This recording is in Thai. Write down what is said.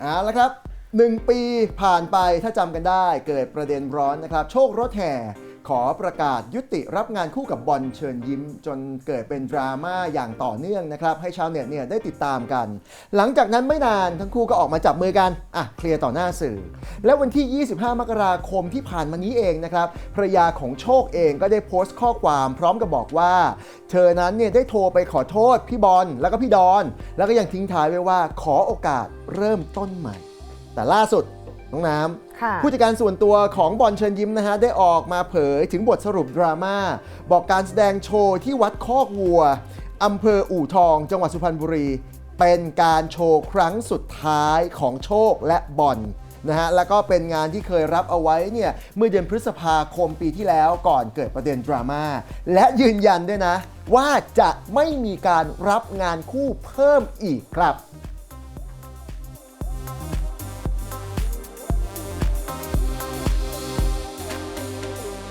เอาละครับ 1 ปีผ่านไปถ้าจำกันได้เกิดประเด็นร้อนนะครับ โชครถแห่ ขอประกาศยุติรับงานคู่กับบอลเชิญยิ้ม จนเกิดเป็นดราม่าอย่างต่อเนื่องนะครับ ให้ชาวเน็ตเนี่ยได้ติดตามกัน หลังจากนั้นไม่นานทั้งคู่ก็ออกมาจับมือกันอะเคลียร์ต่อหน้าสื่อ และวันที่ 25 มกราคมที่ผ่านมานี้เองนะครับภรรยาของโชคเองก็ได้โพสต์ข้อความพร้อมกับบอกว่า เธอนั้นเนี่ยได้โทรไปขอโทษพี่บอลแล้วก็พี่ดอน แล้วก็ยังทิ้งท้ายไว้ว่าขอโอกาสเริ่มต้นใหม่ แต่ล่าสุด น้องน้ำค่ะผู้จัดการส่วนตัวของบอลเชิญยิ้มนะฮะ ได้ออกมาเผยถึงบทสรุปดราม่า บอกการแสดงโชว์ที่วัดคอกวัวอำเภออู่ทอง จังหวัดสุพรรณบุรี เป็นการโชว์ครั้งสุดท้ายของโชคและบอลนะฮะแล้วก็เป็นงานที่เคยรับเอาไว้เนี่ยเมื่อเดือนพฤษภาคมปีที่แล้วก่อนเกิดประเด็นดราม่าและยืนยันด้วยนะ ว่าจะไม่มีการรับงานคู่เพิ่มอีกครับ